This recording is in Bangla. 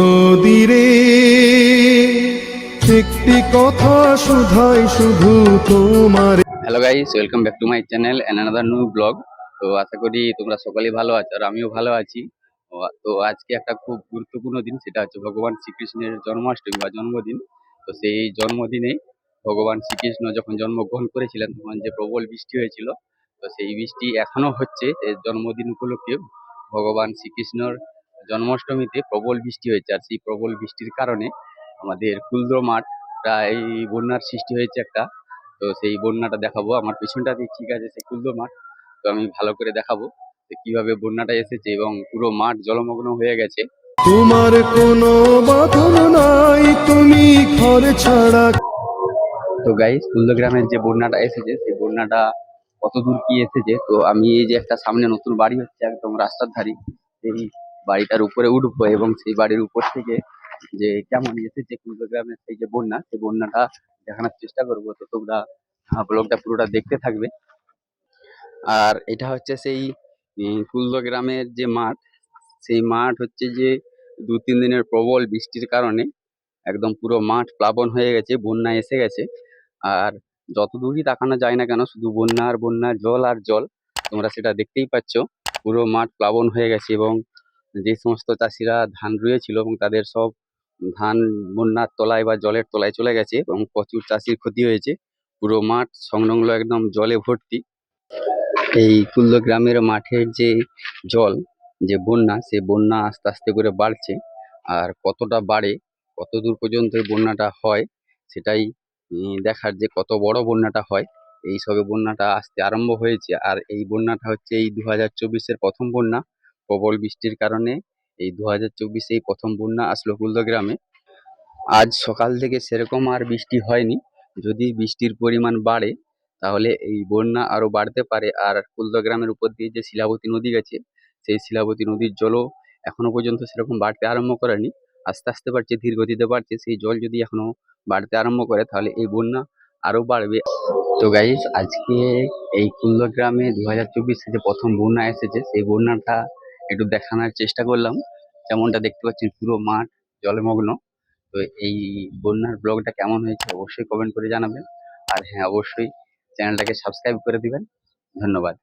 নদীরে একটি কথা শুধাই শুধু তোমার। Hello guys welcome back to my channel and another new blog তো আশা করি তোমরা সকলেই ভালো আছো আর আমিও ভালো আছি। তো আজকে একটা খুব গুরুত্বপূর্ণ দিন, সেটা হচ্ছে ভগবান শ্রীকৃষ্ণের জন্মাষ্টমী বা জন্মদিন। তো সেই জন্মদিনে ভগবান শ্রীকৃষ্ণ যখন জন্মগ্রহণ করেছিলেন, তখন যে প্রবল বৃষ্টি হয়েছিল, তো সেই বৃষ্টি এখনও হচ্ছে। জন্মদিন উপলক্ষে ভগবান শ্রীকৃষ্ণর জন্মাষ্টমীতে প্রবল বৃষ্টি হয়েছে আর সেই প্রবল বৃষ্টির কারণে আমাদের কুলদ্র মাঠ প্রায় বন্যার সৃষ্টি হয়েছে একটা। তো সেই বন্যাটা দেখাবো। আমার পিছনটাতেই ঠিক আছে সেই কুলদ্র মাঠ। তো আমি ভালো করে দেখাবো যে কীভাবে বন্যাটা এসেছে এবং পুরো মাঠ জলমগ্ন হয়ে গেছে। তোমার কোনো বাঁধন নাই তুমি ঘর ছাড়া। তো গাইস কুলদো গ্রামের যে বন্যাটা এসেছে সেই বন্যাটা কত দূর কি এসেছে? তো আমি এই যে একটা সামনে নতুন বাড়ি হচ্ছে একদম রাস্তার ধারে সেই বাড়িটার উপরে উঠবো এবং সেই বাড়ির উপর থেকে যে কেমন এসেছে কুলদো গ্রামের সেই যে বন্যা, সেই বন্যাটা দেখানোর চেষ্টা করব। তো তোমরা ব্লগটা পুরোটা দেখতে থাকবে। আর এটা হচ্ছে সেই কুলদো গ্রামের যে মাঠ, সেই মাঠ হচ্ছে যে দু তিন দিনের প্রবল বৃষ্টির কারণে একদম পুরো মাঠ প্লাবন হয়ে গেছে, বন্যা এসে গেছে। আর যত দূরই তাকানো যায় না কেন, শুধু বন্যা আর বন্যা, জল আর জল, তোমরা সেটা দেখতেই পাচ্ছ। পুরো মাঠ প্লাবন হয়ে গেছে এবং যে সমস্ত চাষিরা ধান রুয়েছিল এবং তাদের সব ধান বন্যার তলায় বা জলের তলায় চলে গেছে এবং প্রচুর চাষির ক্ষতি হয়েছে। পুরো মাঠ সংলগ্ন একদম জলে ভর্তি। এই কুল্লো গ্রামের মাঠের যে জল, যে বন্যা, সে বন্যা আস্তে আস্তে করে বাড়ছে। আর কতটা বাড়ে, কত দূর পর্যন্ত বন্যাটা হয়, সেটাই দেখার যে কত বড় বন্যাটা হয়, এই সবে বন্যাটা আসতে আরম্ভ হয়েছে। আর এই বন্যাটা হচ্ছে এই দু হাজার চব্বিশের প্রথম বন্যা। প্রবল বৃষ্টির কারণে এই দু হাজার চব্বিশে এই প্রথম বন্যা আসলো কুলদো গ্রামে। আজ সকাল থেকে সেরকম আর বৃষ্টি হয়নি। যদি বৃষ্টির পরিমাণ বাড়ে, তাহলে এই বন্যা আরও বাড়তে পারে। আর কুলদা গ্রামের উপর দিয়ে যে শিলাবতী নদী গেছে, সেই শিলাবতী নদীর জলও এখনও পর্যন্ত সেরকম বাড়তে আরম্ভ করেনি। আস্তে আস্তে বাড়ছে, ধীর গতিতে বাড়ছে। সেই জল যদি এখনও বাড়তে আরম্ভ করে, তাহলে এই বন্যা আরও বাড়বে। তো গাইস আজকে এই কুলদা গ্রামে দু হাজার চব্বিশে যে প্রথম বন্যা এসেছে, সেই বন্যাটা একটু দেখানোর চেষ্টা করলাম। যেমনটা দেখতে পাচ্ছেন, পুরো মাঠ জলমগ্ন। তো এই বন্যার ব্লগটা কেমন হয়েছে অবশ্যই কমেন্ট করে জানাবেন। আর হ্যাঁ অবশ্যই চ্যানেলটাকে সাবস্ক্রাইব করে দিবেন। ধন্যবাদ।